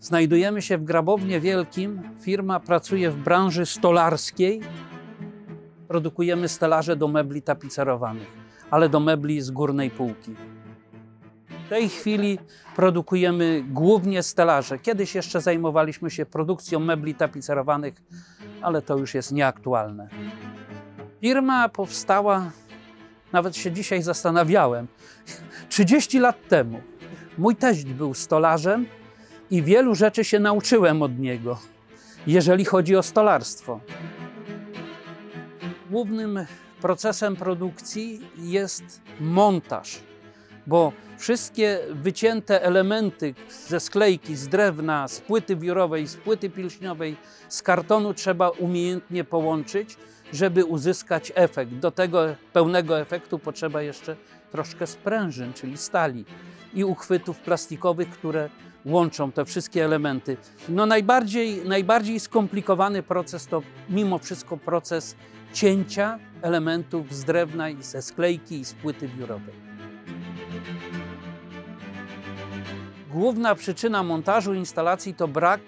Znajdujemy się w Grabownie Wielkim. Firma pracuje w branży stolarskiej. Produkujemy stelaże do mebli tapicerowanych, ale do mebli z górnej półki. W tej chwili produkujemy głównie stelaże. Kiedyś jeszcze zajmowaliśmy się produkcją mebli tapicerowanych, ale to już jest nieaktualne. Firma powstała, nawet się dzisiaj zastanawiałem, 30 lat temu. Mój teść był stolarzem i wielu rzeczy się nauczyłem od niego, jeżeli chodzi o stolarstwo. Głównym procesem produkcji jest montaż, bo wszystkie wycięte elementy ze sklejki, z drewna, z płyty wiórowej, z płyty pilśniowej, z kartonu trzeba umiejętnie połączyć, żeby uzyskać efekt. Do tego pełnego efektu potrzeba jeszcze troszkę sprężyn, czyli stali i uchwytów plastikowych, które łączą te wszystkie elementy. No najbardziej, najbardziej skomplikowany proces to mimo wszystko proces cięcia elementów z drewna i ze sklejki i z płyty biurowej. Główna przyczyna montażu instalacji to brak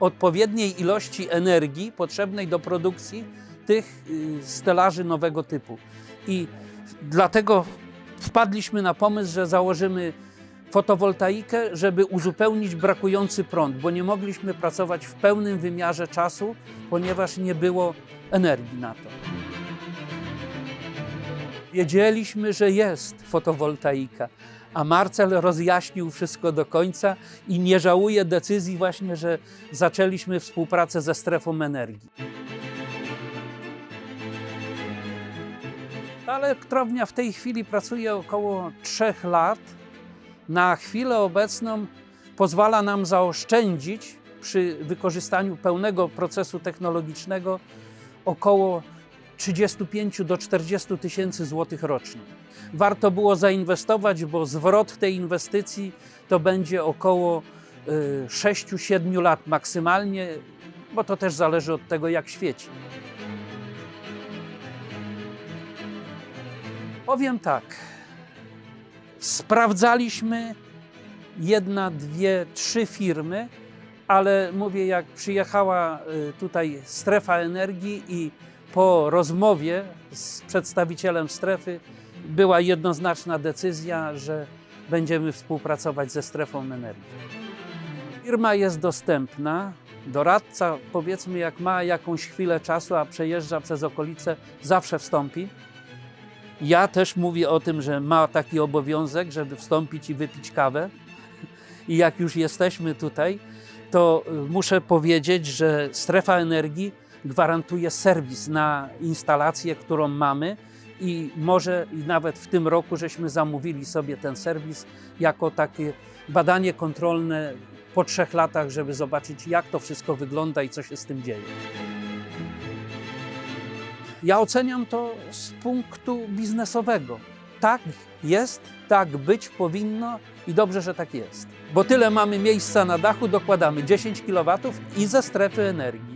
odpowiedniej ilości energii potrzebnej do produkcji tych y, stelaży nowego typu. I dlatego wpadliśmy na pomysł, że założymy fotowoltaikę, żeby uzupełnić brakujący prąd, bo nie mogliśmy pracować w pełnym wymiarze czasu, ponieważ nie było energii na to. Wiedzieliśmy, że jest fotowoltaika, a Marcel rozjaśnił wszystko do końca i nie żałuję decyzji właśnie, że zaczęliśmy współpracę ze strefą energii. Ta elektrownia w tej chwili pracuje około 3 lat. Na chwilę obecną pozwala nam zaoszczędzić przy wykorzystaniu pełnego procesu technologicznego około 35 do 40 tysięcy złotych rocznie. Warto było zainwestować, bo zwrot tej inwestycji to będzie około y, 6-7 lat maksymalnie, bo to też zależy od tego, jak świeci. Powiem tak. Sprawdzaliśmy jedna, dwie, trzy firmy, ale mówię, jak przyjechała y, tutaj strefa energii i po rozmowie z przedstawicielem strefy była jednoznaczna decyzja, że będziemy współpracować ze strefą energii. Firma jest dostępna. Doradca, powiedzmy, jak ma jakąś chwilę czasu, a przejeżdża przez okolice, zawsze wstąpi. Ja też mówię o tym, że ma taki obowiązek, żeby wstąpić i wypić kawę. I jak już jesteśmy tutaj, to y, muszę powiedzieć, że strefa energii gwarantuje serwis na instalację, którą mamy i może i nawet w tym roku żeśmy zamówili sobie ten serwis jako takie badanie kontrolne po trzech latach, żeby zobaczyć, jak to wszystko wygląda i co się z tym dzieje. Ja oceniam to z punktu biznesowego. Tak jest, tak być powinno i dobrze, że tak jest. Bo tyle mamy miejsca na dachu, dokładamy 10 kW i ze strefy energii.